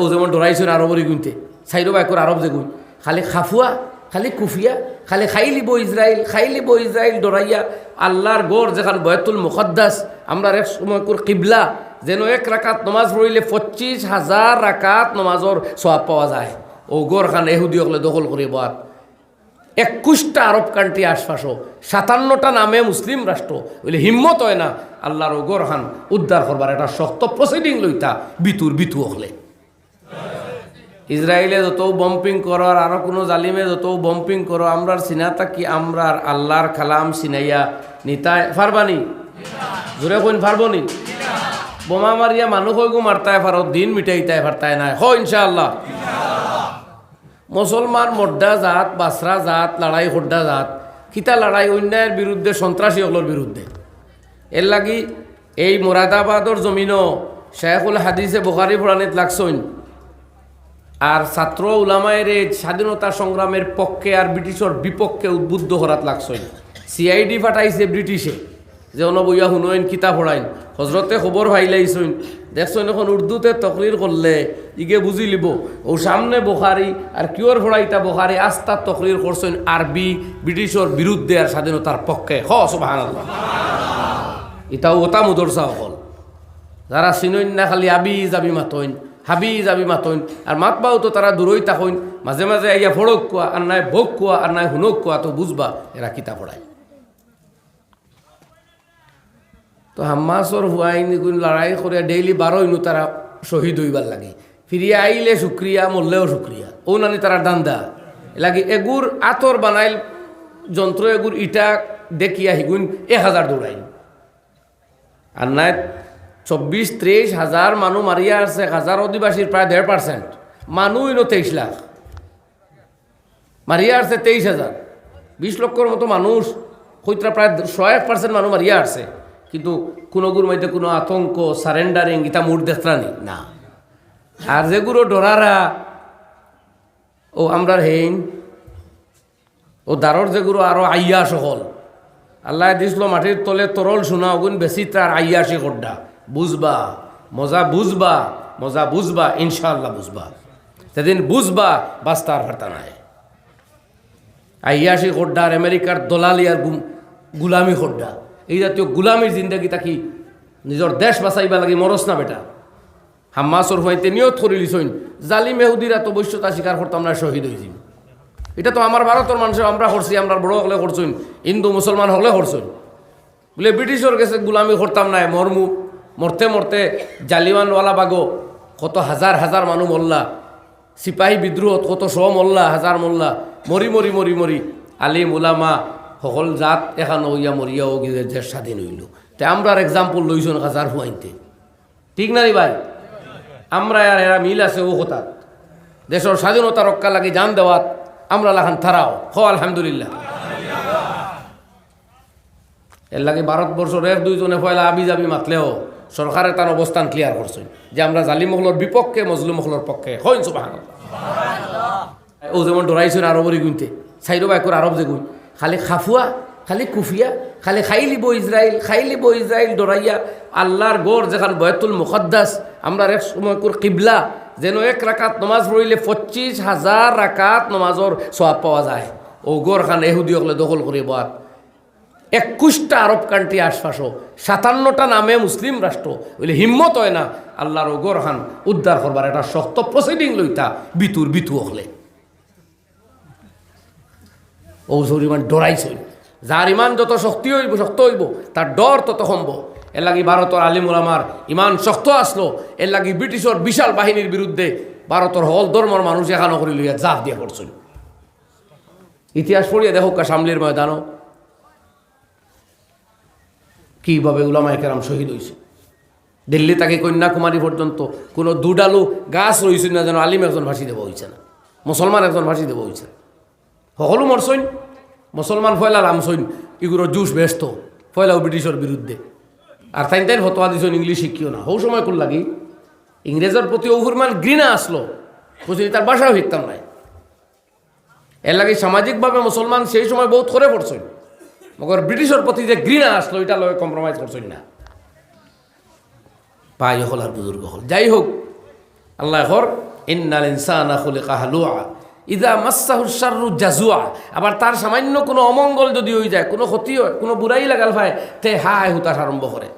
ও যেমন ডরাইছেন আরবরি গুনতে সাইরো বাইকর আরব যে গুন। খালি খাফুয়া খালি কুফিয়া, খালি খাই লিব ইসরায়েল খাই লিব ইসরায়েল ডরাইয়া আল্লাহর গড় যেখান বয়তুল মুকদ্দাস আমরা এক সময় কর কিবলা, যেন এক রাকাত নমাজ পড়িলে পঁচিশ হাজার রাকাত নমাজর সব পাওয়া যায়। ও গড় খান এহুদি হলে দখল করে বাদ একুশটা আরব কান্ট্রি আশপাশও সাতান্নটা নামে মুসলিম রাষ্ট্র বলে হিম্মত হয় না আল্লাহর ওগর খান উদ্ধার করবার একটা শক্ত প্রসিডিং লইতা বিতুর বিতু হলে ইসরায়েলে যত বম্পিং করো আর আরও কোনো জালিমে যত বম্পিং করো আমরার সিনাতা কি আমরার আল্লাহর কালাম সিনাইয়া। নিতায় ফারবানি? জোরে কোন ফারবনি? বোমা মারিয়া মানুষ হইগু মারতায় ফারো, দিন মিটাইতায় ফারতায় নাই। হ ইনশাআল্লাহ। মুসলমান মড্ডা জাত বাসরা জাত, লড়াই হড্ডা জাত কিতা লড়াই অন্যায়ের বিরুদ্ধে সন্ত্রাসীসকলের বিরুদ্ধে। এর লাগি এই মোরাদাবাদর জমিনও শেখুল হাদিসে বোখারি ফুরানিত লাগছইন। আর ছাত্র উলামায়ের স্বাধীনতা সংগ্রামের পক্ষে আর ব্রিটিশের বিপক্ষে উদ্বুদ্ধ করাত লাগছইন সিআইডি ফাটাইছে ব্রিটিশে, যে অনবইয়া শুনইন কিতাব পড়াইন হজরতে খবর ভাইলাইছইন দেখছইন এখন উর্দুতে তকরির করলে ইগে বুঝি লিব ও সামনে বোখারি আর কিয়র ফড়াইতা বোখারি আস্তা তকরির করছইন আরবি ব্রিটিশের বিরুদ্ধে আর স্বাধীনতার পক্ষে। হ সুবাহান এটাও ওটা মুদরসা হল যারা চিনইন না খালি আবি যাবি মাতইন। হাবি যাবি মাতইন। আর মাত পাও তো তারা দূরই তাকইন। মাঝে মাঝে আইয়া ফড়ক কোয়া আর নাই ভোগ কোয়া আর নাই হুনক কোয়া তো বুঝবা এরা কিতা পড়ায় তো হাম্মাসর হুয়াইন লড়াই করে ডেইলি বারোইনু তারা শহীদ হইবার লাগে। ফিরিয়া আইলে শুক্রিয়া মরলেও শুক্রিয়া ও নানি তারা দান্দা। লাগে এগুর আতর বানাইল যন্ত্র এগুর ইটা দেখিয়া হিগুন এক হাজার দৌড়াইন আর নাই চব্বিশ ত্রিশ হাজার মানুষ মারিয়া আছে হাজার অধিবাসীর প্রায় দেড় পার্সেন্ট মানুষ ইনো তেইশ লাখ। মারিয়া আসছে তেইশ হাজার বিশ লক্ষর মতো মানুষ হইতরা প্রায় ছয় পার্সেন্ট মানুষ মারিয়া আসছে কিন্তু কোনোগুর মধ্যে কোনো আতঙ্ক সারেন্ডারিং ইটা মুড দেখলানি না। আর যেগুলো ডরারা ও আমরার হেইন, ও দারর যেগুলো আরও আইয়া সকল আল্লাহ দিছিল মাটির তলে তরল শোনা ওগুন বেশি তার আইয়াসি খড্ডা বুঝবা, মজা বুঝবা মজা বুঝবা, ইনশাআল্লাহ বুঝবা। সেদিন বুঝবা, বাস তার ভার্তা নাই। আইয়াসি আর আমেরিকার দলালি আর গুলামি খড্ডা। এই জাতীয় গুলামির জিন্দগি তাকি নিজের দেশ বাঁচাইবা লাগে মরস না বেটা। হাম্মাসর হইতে নিয়ত করি লিছইন জালি মেহুদিরা তো বৈশ্যতা স্বীকার করতাম না, শহীদ হয়েছি এটা তো আমার ভারতের মানুষ, আমরা করছি আমরা বড় হলে করছইন হিন্দু, মুসলমান হলে করছইন বলে ব্রিটিশের কাছে গুলামি করতাম না মরমু। মরতে মরতে জালিমানওয়ালা বাগো, কত হাজার হাজার মানুষ মল্লা, সিপাহী বিদ্রোহত কত শ মল্লা হাজার মল্লা মরি মরি মরি মরি আলিম, উলামা, সকল জাত এখন হইয়া মরিয়া ও গিয়ে দেশ স্বাধীন হইল। তে আমরা এক্সাম্পল লইছন হাজার হুয়াইতে ঠিক না রে ভাই? আমরা আর এরা মিল আছে ও হতাত দেশের স্বাধীনতা রক্ষা লাগে জান দেওয়াত আমরা লাখান থারাও হ, আলহামদুলিল্লাহ। এর লাগে ভারতবর্ষের এক দুইজনে পয়লা আবি যাবি মাতলেও সরকারে তার অবস্থান ক্লিয়ার করছেন যে আমরা জালিমহলের বিপক্ষে মজলুমহলের পক্ষে। হইন সুবাহ ও যেমন ডরাইছেন আরবরি গুনতে সাইরো বাইকর আরব যে গুন খালি খাফুয়া খালি কুফিয়া, খালি খাই লিব ইসরায়েল খাই লিব ইসরায়েল ডরাইয়া আল্লাহর গড় যেখান বয়তুল মুকদ্দাস আমরা এক সময় কিবলা, যেন এক রাকাত নমাজ পড়িলে পঁচিশ হাজার রাকাত নমাজর সব পাওয়া যায়। ও গড় খান এহুদি হলে দখল করে বাদ একুশটা আরব কান্ট্রি আশপাশও, সাতান্নটা নামে মুসলিম রাষ্ট্র। বলে হিম্মত হয় না, আল্লাহর ওগর খান উদ্ধার করবার। একটা শক্ত প্রসিডিং লইতা, বিতুর বিতু হলে। ও ইমান ডরাইছিল যার ইমান যত শক্তি হইব, শক্ত হইব, তার ডর তত কমব। এর লাগি ভারতের আলিমুল আমার ইমান শক্ত আসলো, এর লাগি ব্রিটিশের বিশাল বাহিনীর বিরুদ্ধে ভারতের হল ধর্মর মানুষ এখানো করে লইয়া জাফ দিয়ে পড়ছিল। ইতিহাস পড়িয়ে দেখো কা সামলির ময়দানও। কীভাবে উলামায় কেরাম শহীদ হয়েছে দিল্লি তাকে কন্যাকুমারী পর্যন্ত কোনো দুডালু গাছ রয়েছে না যেন আলিম একজন ভাসি দেব হয়েছে না। মুসলমান একজন ভাসি দেব হয়েছে সকলো মরছইন মুসলমান ফয়লা রামছইন এগুলো জুস ব্যস্ত, ফয়লাও ব্রিটিশের বিরুদ্ধে। আর তাই তাই ফতোয়া দিছেন ইংলিশ শিখিও না। হৌ সময় কোন লাগি। ইংরেজের প্রতি অভুরমান ঘৃণা আসলো। বুঝলি তার বাসাও শিখতাম নাই। এর লাগে সামাজিকভাবে মুসলমান সেই সময় বহুত করে পড়ছেন মগর ব্রিটিশের প্রতি যে ঘৃণা আসলো এটা লয় কম্প্রোমাইজ করছেন না পাই হল আর বুজুর্গ হল। যাই হোক আল্লাহ হর ইন্নাল ইনসান কাহালুয়া ইদা মাসাহুসারু জাজুয়া আবার তার সামান্য কোনো অমঙ্গল যদি হয়ে যায়, কোনো ক্ষতি হয়, কোনো বুড়াই লাগাল ভাই তে হায় হুতাশ আরম্ভ করে